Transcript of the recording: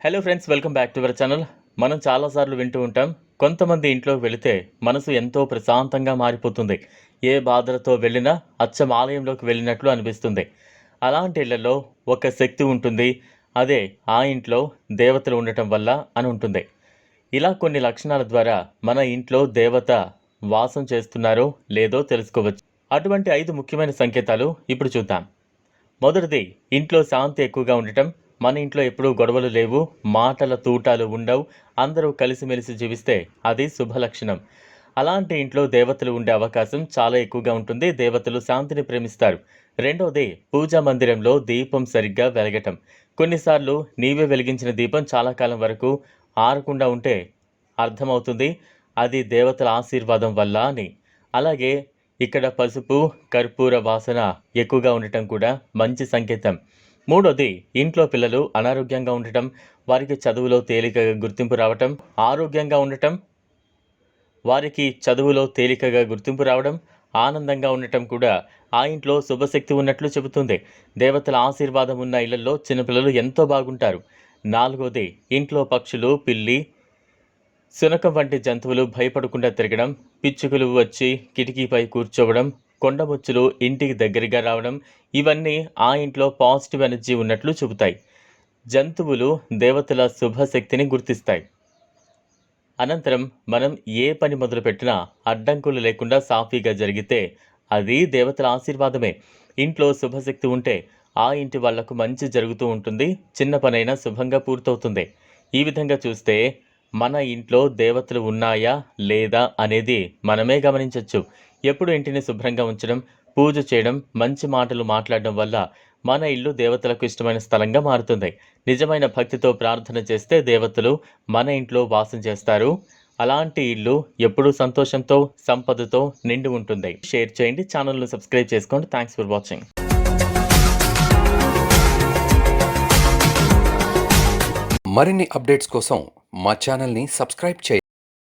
Hello friends welcome back to our channel మనం చాలాసార్లు వింటూ ఉంటాం. కొంతమంది ఇంట్లోకి వెళితే మనసు ఎంతో ప్రశాంతంగా మారిపోతుంది. ఏ బాధలతో వెళ్ళినా అచ్చం ఆలయంలోకి వెళ్ళినట్లు అనిపిస్తుంది. అలాంటి ఇళ్ళలో ఒక శక్తి ఉంటుంది. అదే ఆ ఇంట్లో దేవతలు ఉండటం వల్ల అని ఉంటుంది. ఇలా కొన్ని లక్షణాల ద్వారా మన ఇంట్లో దేవత వాసం చేస్తున్నారో లేదో తెలుసుకోవచ్చు. అటువంటి ఐదు ముఖ్యమైన సంకేతాలు ఇప్పుడు చూద్దాం. మొదటిది ఇంట్లో శాంతి ఎక్కువగా ఉండటం. మన ఇంట్లో ఎప్పుడూ గొడవలు లేవు మాటల తూటాలు ఉండవు అందరూ కలిసిమెలిసి జీవిస్తే అది శుభ లక్షణం అలాంటి ఇంట్లో దేవతలు ఉండే అవకాశం చాలా ఎక్కువగా ఉంటుంది దేవతలు శాంతిని ప్రేమిస్తారు. రెండవది పూజా మందిరంలో దీపం సరిగ్గా వెలగటం. కొన్నిసార్లు నీవే వెలిగించిన దీపం చాలా కాలం వరకు ఆరకుండా ఉంటే అర్థమవుతుంది అది దేవతల ఆశీర్వాదం వల్ల అని. అలాగే ఇక్కడ పసుపు కర్పూర వాసన ఎక్కువగా ఉండటం కూడా మంచి సంకేతం. మూడోది ఇంట్లో పిల్లలు అనారోగ్యంగా ఉండటం వారికి చదువులో తేలికగా గుర్తింపు రావటం ఆరోగ్యంగా ఉండటం వారికి చదువులో తేలికగా గుర్తింపు రావడం ఆనందంగా ఉండటం కూడా ఆ ఇంట్లో శుభశక్తి ఉన్నట్లు చెబుతుంది. దేవతల ఆశీర్వాదం ఉన్న ఇళ్ళలో చిన్నపిల్లలు ఎంతో బాగుంటారు. నాలుగోది ఇంట్లో పక్షులు పిల్లి శునకం వంటి జంతువులు భయపడకుండా తిరగడం పిచ్చుకలు వచ్చి కిటికీపై కూర్చోవడం కొండబొచ్చులు ఇంటికి దగ్గరగా రావడం ఇవన్నీ ఆ ఇంట్లో పాజిటివ్ ఎనర్జీ ఉన్నట్లు చెబుతాయి. జంతువులు దేవతల శుభశక్తిని గుర్తిస్తాయి. అనంతరం మనం ఏ పని మొదలుపెట్టినా అడ్డంకులు లేకుండా సాఫీగా జరిగితే అది దేవతల ఆశీర్వాదమే. ఇంట్లో శుభశక్తి ఉంటే ఆ ఇంటి వాళ్ళకు మంచి జరుగుతూ ఉంటుంది. చిన్న పనైనా శుభంగా పూర్తవుతుంది. ఈ విధంగా చూస్తే మన ఇంట్లో దేవతలు ఉన్నాయా లేదా అనేది మనమే గమనించవచ్చు ఎప్పుడు ఇంటిని శుభ్రంగా ఉంచడం పూజ చేయడం మంచి మాటలు మాట్లాడడం వల్ల మన ఇల్లు దేవతలకు ఇష్టమైన స్థలంగా మారుతుంది. నిజమైన భక్తితో ప్రార్థన చేస్తే దేవతలు మన ఇంట్లో వాసం చేస్తారు. అలాంటి ఇల్లు ఎప్పుడూ సంతోషంతో సంపదతో నిండి ఉంటుంది. షేర్ చేయండి ఛానల్ను సబ్స్క్రైబ్ చేసుకోండి. థ్యాంక్స్ ఫర్ వాచింగ్ మరిన్ని అప్డేట్స్ కోసం మా ఛానల్ని సబ్స్క్రైబ్ చేయండి.